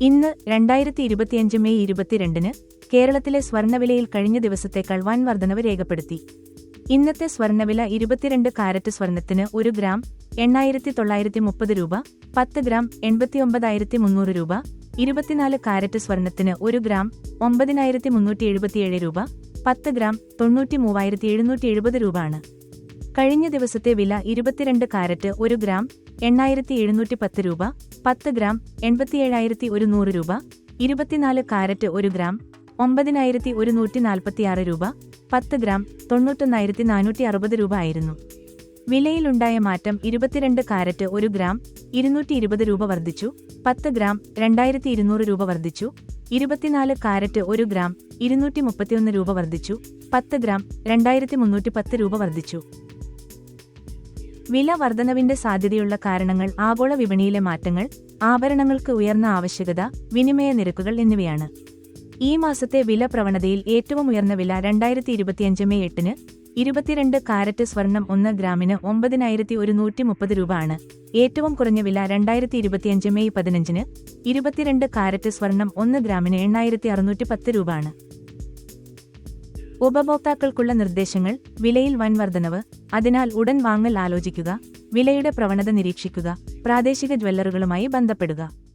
ഇന്ന് രണ്ടായിരത്തി ഇരുപത്തിയഞ്ച് മെയ് ഇരുപത്തിരണ്ടിന് കേരളത്തിലെ സ്വർണവിലയിൽ കഴിഞ്ഞ ദിവസത്തേക്കാൾ വൻ വർധനവ് രേഖപ്പെടുത്തി. ഇന്നത്തെ സ്വർണവില ഇരുപത്തിരണ്ട് കാരറ്റ് സ്വർണത്തിന് ഒരു ഗ്രാം എണ്ണായിരത്തി തൊള്ളായിരത്തി മുപ്പത് രൂപ പത്ത് ഗ്രാം എൺപത്തിയൊമ്പതായിരത്തി മുന്നൂറ് രൂപ ഇരുപത്തിനാല് കാരറ്റ് സ്വർണത്തിന് ഒരു ഗ്രാം ഒമ്പതിനായിരത്തി മുന്നൂറ്റി എഴുപത്തിയേഴ് രൂപ പത്ത് ഗ്രാം തൊണ്ണൂറ്റി മൂവായിരത്തി എഴുന്നൂറ്റി എഴുപത് രൂപ ആണ്. കഴിഞ്ഞ ദിവസത്തെ വില ഇരുപത്തിരണ്ട് കാരറ്റ് ഒരു ഗ്രാം എണ്ണായിരത്തി എഴുന്നൂറ്റി പത്ത് രൂപ പത്ത് ഗ്രാം എൺപത്തിയേഴായിരത്തി ഒരു നൂറ് രൂപ ഇരുപത്തിനാല് കാരറ്റ് ഒരു ഗ്രാം ഒമ്പതിനായിരത്തി ഒരു നൂറ്റി നാൽപ്പത്തിയാറ് രൂപ പത്ത് ഗ്രാം തൊണ്ണൂറ്റൊന്നായിരത്തി നാനൂറ്റി അറുപത് രൂപ ആയിരുന്നു. വിലയിലുണ്ടായ മാറ്റം ഇരുപത്തിരണ്ട് കാരറ്റ് ഒരു ഗ്രാം ഇരുന്നൂറ്റി ഇരുപത് രൂപ വർദ്ധിച്ചു പത്ത് ഗ്രാം രണ്ടായിരത്തി ഇരുന്നൂറ് രൂപ വർദ്ധിച്ചു ഇരുപത്തിനാല് കാരറ്റ് ഒരു ഗ്രാം ഇരുന്നൂറ്റി മുപ്പത്തിയൊന്ന് രൂപ വർദ്ധിച്ചു പത്ത് ഗ്രാം രണ്ടായിരത്തി മുന്നൂറ്റി പത്ത് രൂപ വർദ്ധിച്ചു. വില വർധനവിന്റെ സാധ്യതയുള്ള കാരണങ്ങൾ ആഗോള വിപണിയിലെ മാറ്റങ്ങൾ ആഭരണങ്ങൾക്ക് ഉയർന്ന ആവശ്യകത വിനിമയ നിരക്കുകൾ എന്നിവയാണ്. ഈ മാസത്തെ വില പ്രവണതയിൽ ഏറ്റവും ഉയർന്ന വില രണ്ടായിരത്തി ഇരുപത്തിയഞ്ച് മെയ് എട്ടിന് ഇരുപത്തിരണ്ട് കാരറ്റ് സ്വർണം ഒന്ന് ഗ്രാമിന് ഒമ്പതിനായിരത്തി ഒരുന്നൂറ്റി മുപ്പത് രൂപ ആണ് ഏറ്റവും കുറഞ്ഞ വില രണ്ടായിരത്തി ഇരുപത്തിയഞ്ച് മെയ് പതിനഞ്ചിന് ഇരുപത്തിരണ്ട് കാരറ്റ് സ്വർണം ഒന്ന് ഗ്രാമിന് എണ്ണായിരത്തി അറുന്നൂറ്റി പത്ത് രൂപ ആണ് ഉപഭോക്താക്കൾക്കുള്ള നിർദ്ദേശങ്ങൾ വിലയിൽ വൻ വർധനവ് അതിനാൽ ഉടൻ വാങ്ങൽ ആലോചിക്കുക വിലയുടെ പ്രവണത നിരീക്ഷിക്കുക പ്രാദേശിക ജ്വല്ലറുകളുമായി ബന്ധപ്പെടുക.